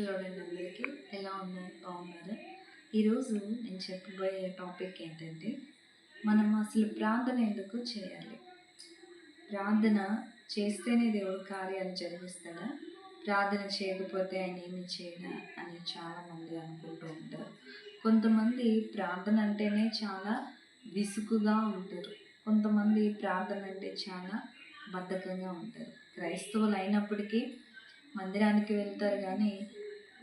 చూడండి అందరికీ. ఎలా ఉన్నారు బాగున్నారు? ఈరోజు నేను చెప్పబోయే టాపిక్ ఏంటంటే మనం అసలు ప్రార్థన ఎందుకు చేయాలి? ప్రార్థన చేస్తేనే దేవుడు కార్యాలు జరిగిస్తాడా? ప్రార్థన చేయకపోతే ఆయన ఏమి చేయడా? అని చాలామంది అనుకుంటూ ఉంటారు. కొంతమంది ప్రార్థన అంటేనే చాలా విసుగుగా ఉంటారు. కొంతమంది ప్రార్థన అంటే చాలా బద్ధకంగా ఉంటారు. క్రైస్తవులు అయినప్పటికీ మందిరానికి వెళ్తారు కానీ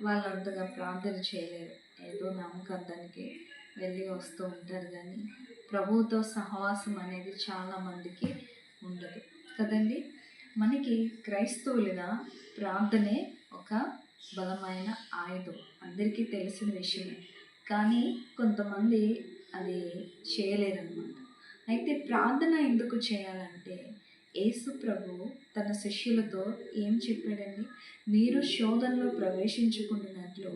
వాళ్ళు అంతగా ప్రార్థన చేయలేరు. ఏదో నమ్మకానికి వెళ్ళి వస్తూ ఉంటారు కానీ ప్రభువుతో సహవాసం అనేది చాలా మందికి ఉండదు. కదండి? మనకి క్రైస్తవులుగా ప్రార్థనే ఒక బలమైన ఆయుధం. అందరికీ తెలిసిన విషయమే. కానీ కొంతమంది అది చేయలేరన్నమాట. అయితే ప్రార్థన ఎందుకు చేయాలంటే యేసు ప్రభు తన శిష్యులతో ఏం చెప్పాడండి మీరు శోధనలో ప్రవేశించుకుంటున్నట్లు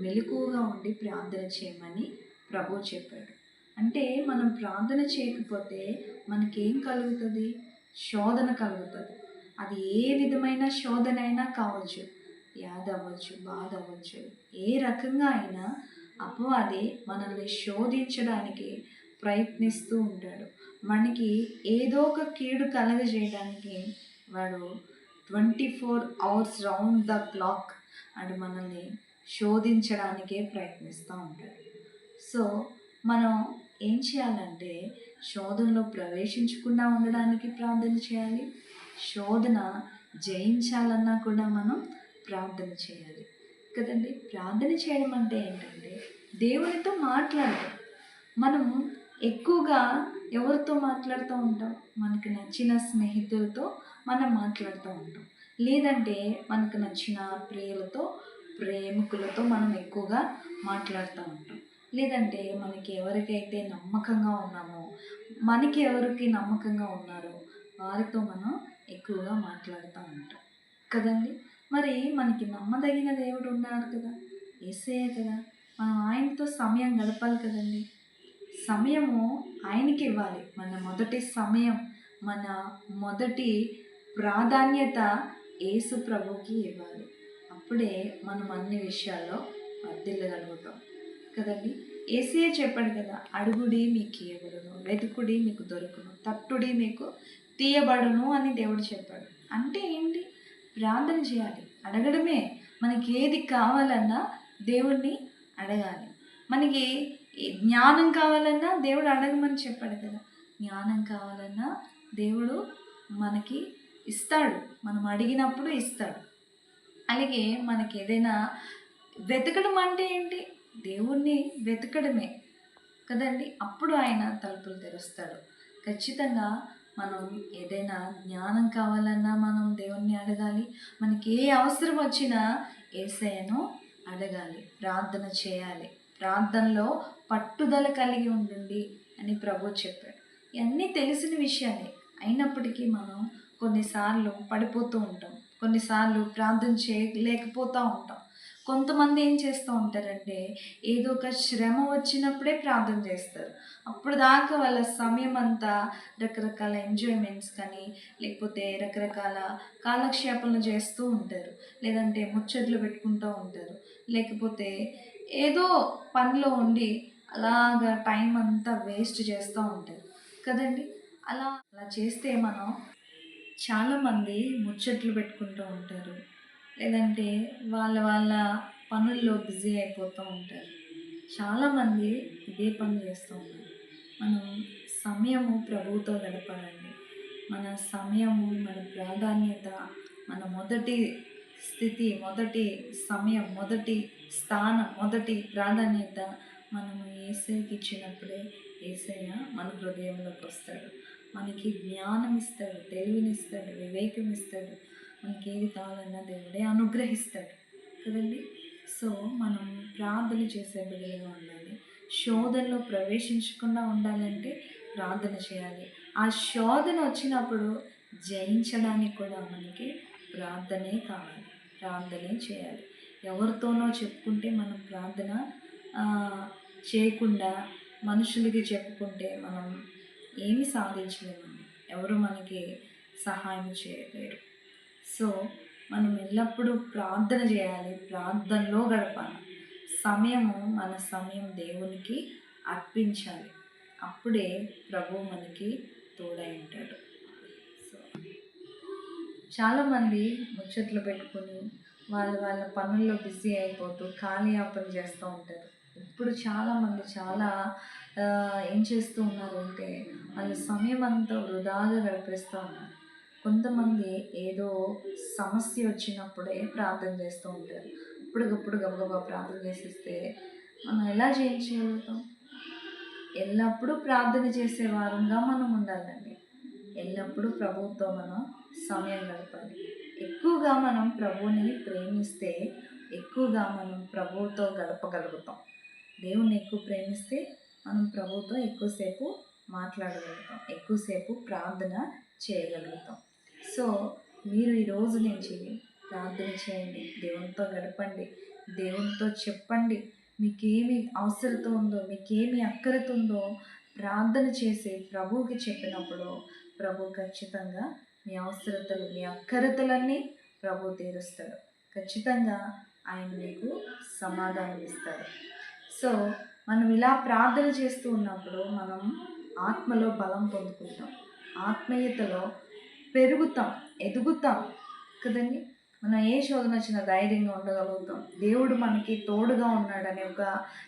మెలకువగా ఉండి ప్రార్థన చేయమని ప్రభు చెప్పాడు. అంటే మనం ప్రార్థన చేయకపోతే మనకేం కలుగుతుంది? శోధన కలుగుతుంది. అది ఏ విధమైన శోధన అయినా కావచ్చు. యాద అవ్వచ్చు బాధ అవ్వచ్చు ఏ రకంగా అయినా అపవాది మనల్ని శోధించడానికి ప్రయత్నిస్తూ ఉంటాడు. మనకి ఏదో ఒక కీడు కలగజేయడానికి వాడు twenty four hours round the clock and మనల్ని శోధించడానికే ప్రయత్నిస్తూ ఉంటాడు. సో మనం ఏం చేయాలంటే శోధనలో ప్రవేశించకుండా ఉండడానికి ప్రార్థన చేయాలి. శోధన జయించాలన్నా కూడా మనం ప్రార్థన చేయాలి. కదండి? ప్రార్థన చేయడం అంటే ఏంటంటే దేవునితో మాట్లాడటం మనం ఎక్కువగా ఎవరితో మాట్లాడుతూ ఉంటాం? మనకు నచ్చిన స్నేహితులతో మనం మాట్లాడుతూ ఉంటాం. లేదంటే మనకు నచ్చిన ప్రియులతో ప్రేమికులతో మనం ఎక్కువగా మాట్లాడుతూ ఉంటాం. లేదంటే మనకి ఎవరికైతే నమ్మకంగా ఉన్నామో మనకి ఎవరికి నమ్మకంగా ఉన్నారో వారితో మనం ఎక్కువగా మాట్లాడుతూ ఉంటాం. కదండి? మరి మనకి నమ్మదగిన దేవుడు ఉన్నారు కదా? ఏసే కదా. మనం ఆయనతో సమయం గడపాలి కదండి. సమయము ఆయనకి ఇవ్వాలి మన మొదటి సమయం మన మొదటి ప్రాధాన్యత యేసు ప్రభుకి ఇవ్వాలి. అప్పుడే మనం అన్ని విషయాల్లో వర్దిల్లగలుగుతాం కదండి? ఏసీఏ చెప్పాడు కదా అడుగుడి మీకు ఇవ్వబడును వెతుకుడి మీకు దొరుకును తట్టుడి మీకు తీయబడును అని దేవుడు చెప్పాడు. అంటే ఏంటి? ప్రార్థన చేయాలి. అడగడమే. మనకి ఏది కావాలన్నా దేవుణ్ణి అడగాలి. మనకి జ్ఞానం కావాలన్నా దేవుడు అడగమని చెప్పాడు కదా. జ్ఞానం కావాలన్నా దేవుడు మనకి ఇస్తాడు. మనం అడిగినప్పుడు ఇస్తాడు. అలాగే మనకి ఏదైనా వెతకడం అంటే ఏంటి? దేవుణ్ణి వెతకడమే కదండి. అప్పుడు ఆయన తలుపులు తెరుస్తాడు. ఖచ్చితంగా మనం ఏదైనా జ్ఞానం కావాలన్నా మనం దేవుణ్ణి అడగాలి. మనకి ఏ అవసరం వచ్చినా ఏసయ్యను అడగాలి. ప్రార్థన చేయాలి. ప్రార్థనలో పట్టుదల కలిగి ఉండండి అని ప్రభు చెప్పాడు. ఇవన్నీ తెలిసిన విషయాలే. అయినప్పటికీ మనం కొన్నిసార్లు పడిపోతూ ఉంటాం. కొన్నిసార్లు ప్రార్థన చేయలేకపోతూ ఉంటాం. కొంతమంది ఏం చేస్తూ ఉంటారంటే ఏదో ఒక శ్రమ వచ్చినప్పుడే ప్రార్థన చేస్తారు. అప్పుడు దాకా వాళ్ళ సమయం అంతా రకరకాల ఎంజాయ్మెంట్స్ కానీ లేకపోతే రకరకాల కాలక్షేపణలు చేస్తూ ఉంటారు. లేదంటే ముచ్చట్లు పెట్టుకుంటూ ఉంటారు. లేకపోతే ఏదో పనిలో ఉండి అలాగా టైం అంతా వేస్ట్ చేస్తూ ఉంటారు. కదండి? అలా అలా చేస్తే మనం చాలామంది ముచ్చట్లు పెట్టుకుంటూ ఉంటారు. లేదంటే వాళ్ళ వాళ్ళ పనుల్లో బిజీ అయిపోతూ ఉంటారు. చాలామంది ఇదే పని చేస్తూ ఉంటారు మనం సమయము ప్రభువుతో గడపాలండి. మన సమయము మన ప్రాధాన్యత మన మొదటి స్థితి మొదటి సమయం మొదటి స్థానం మొదటి ప్రాధాన్యత మనము ఏసైకి ఇచ్చినప్పుడే ఏసయ్య మన హృదయంలోకి వస్తాడు. మనకి జ్ఞానం ఇస్తాడు తెలివినిస్తాడు వివేకం ఇస్తాడు మనకి ఏది కావాలన్నా దేవుడే అనుగ్రహిస్తాడు. కదండి? సో మనం ప్రార్థన చేసే బిడ్డలుగా ఉండాలి. శోధనలో ప్రవేశించకుండా ఉండాలంటే ప్రార్థన చేయాలి. ఆ శోధన వచ్చినప్పుడు జయించడానికి కూడా మనకి ప్రార్థనే కావాలి. ప్రార్థనే చేయాలి. ఎవరితోనో చెప్పుకుంటే మనం ప్రార్థన చేయకుండా మనుషులకి చెప్పుకుంటే మనం ఏమి సాధించలేము ఎవరు మనకి సహాయం చేయలేరు. సో మనం ఎల్లప్పుడూ ప్రార్థన చేయాలి ప్రార్థనలో గడపాలి. సమయము మన సమయం దేవునికి అర్పించాలి. అప్పుడే ప్రభు మనకి తోడై ఉంటాడు. సో చాలామంది ముచ్చట్లు పెట్టుకొని వాళ్ళ వాళ్ళ పనుల్లో బిజీ అయిపోతూ కాలయాపన చేస్తూ ఉంటారు. ఇప్పుడు చాలామంది చాలా ఏం చేస్తూ ఉన్నారంటే వాళ్ళ సమయం అంతా వృధాగా గడిపేస్తూ ఉన్నారు. కొంతమంది ఏదో సమస్య వచ్చినప్పుడే ప్రార్థన చేస్తూ ఉంటారు. ఇప్పటికప్పుడు గబగబా ప్రార్థన చేసేస్తే మనం ఎలా చేయించగలుగుతాం ఎల్లప్పుడూ ప్రార్థన చేసే వారంగా మనం ఉండాలండి. ఎల్లప్పుడూ ప్రభువుతో మనం సమయం గడపాలి. ఎక్కువగా మనం ప్రభువుని ప్రేమిస్తే ఎక్కువగా మనం ప్రభువుతో గడపగలుగుతాం. దేవుణ్ణి ఎక్కువ ప్రేమిస్తే మనం ప్రభువుతో ఎక్కువసేపు మాట్లాడగలుగుతాం. ఎక్కువసేపు ప్రార్థన చేయగలుగుతాం. సో మీరు ఈ రోజు నుంచి ప్రార్థన చేయండి. దేవునితో గడపండి. దేవునితో చెప్పండి. మీకేమి అవసరత ఉందో మీకేమి అక్కరత ఉందో ప్రార్థన చేసి ప్రభువుకి చెప్పినప్పుడు ప్రభు ఖచ్చితంగా మీ అవసరతలు మీ అక్కరతలన్నీ ప్రభు తీరుస్తాడు. ఖచ్చితంగా ఆయన మీకు సమాధానం ఇస్తారు. సో మనం ఇలా ప్రార్థన చేస్తూ ఉన్నప్పుడు మనం ఆత్మలో బలం పొందుకుంటాం. ఆత్మీయతలో పెరుగుతాం ఎదుగుతాం కదండి? మనం ఏ శోధన వచ్చినా ధైర్యంగా ఉండగలుగుతాం. దేవుడు మనకి తోడుగా ఉన్నాడనే ఒక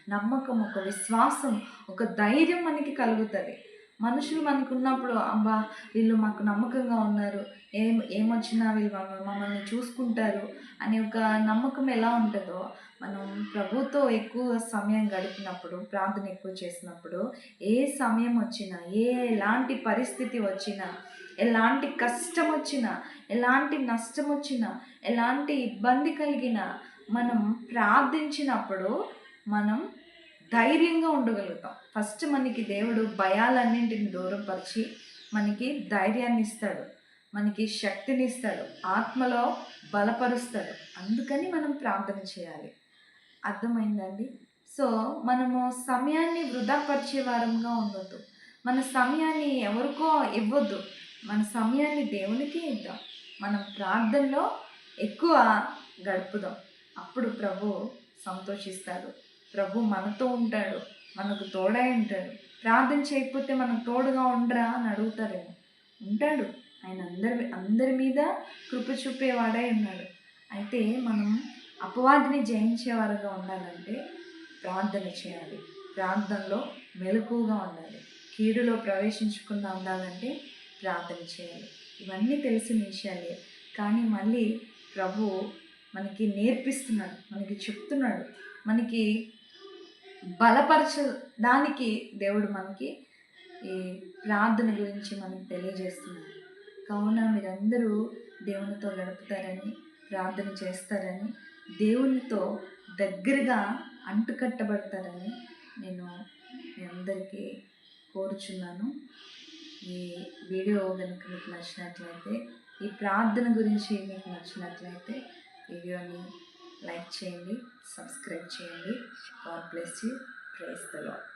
నమ్మకం ఒక విశ్వాసం ఒక ధైర్యం మనకి కలుగుతుంది. మనుషులు మనకు ఉన్నప్పుడు అబ్బా వీళ్ళు మాకు నమ్మకంగా ఉన్నారు. ఏం ఏమొచ్చినా వీళ్ళు మమ్మల్ని చూసుకుంటారు అనే ఒక నమ్మకం ఎలా ఉంటుందో మనం ప్రభుతో ఎక్కువ సమయం గడిపినప్పుడు ప్రార్థన ఎక్కువ చేసినప్పుడు ఏ సమయం వచ్చినా ఏ ఎలాంటి పరిస్థితి వచ్చినా ఎలాంటి కష్టం వచ్చినా ఎలాంటి నష్టం వచ్చినా ఎలాంటి ఇబ్బంది కలిగినా మనం ప్రార్థించినప్పుడు మనం ధైర్యంగా ఉండగలుగుతాం. ఫస్ట్ మనకి దేవుడు భయాలన్నింటిని దూరపరిచి మనకి ధైర్యాన్ని ఇస్తాడు మనకి శక్తిని ఇస్తాడు ఆత్మలో బలపరుస్తాడు. అందుకని మనం ప్రార్థన చేయాలి. అర్థమైందండి? సో మనము సమయాన్ని వృధాపరిచే వారంగా ఉండొద్దు. మన సమయాన్ని ఎవరికో ఇవ్వద్దు. మన సమయాన్ని దేవునికి ఇద్దాం. మనం ప్రార్థనలో ఎక్కువ గడుపుదాం. అప్పుడు ప్రభు సంతోషిస్తాడు. ప్రభు మనతో ఉంటాడు. మనకు తోడై ఉంటాడు. ప్రార్థన చేయకపోతే మనకు తోడుగా ఉండరా అని అడుగుతారేమో. ఉంటాడు. ఆయన అందరి అందరి మీద కృప చూపేవాడై ఉన్నాడు. అయితే మనం అపవాదిని జయించేవారుగా ఉండాలంటే ప్రార్థన చేయాలి. ప్రార్థనలో మెలకుగా ఉండాలి. కీడులో ప్రవేశించకుండా ఉండాలంటే ప్రార్థన చేయాలి. ఇవన్నీ తెలిసిన విషయాలే. కానీ మళ్ళీ ప్రభు మనకి నేర్పిస్తున్నాడు మనకి చెప్తున్నాడు. మనకి బలపరచడానికి దేవుడు మనకి ఈ ప్రార్థన గురించి మనకి తెలియజేస్తున్నాడు. కావున మీరందరూ దేవునితో గడుపుతారని ప్రార్థన చేస్తారని దేవునితో దగ్గరగా అంటుకట్టబడతారని నేను మీ అందరికీ కోరుచున్నాను. ఈ వీడియో కనుక మీకు నచ్చినట్లయితే ఈ ప్రార్థన గురించి మీకు నచ్చినట్లయితే వీడియోని లైక్ చేయండి సబ్స్క్రైబ్ చేయండి. God bless you. Praise the Lord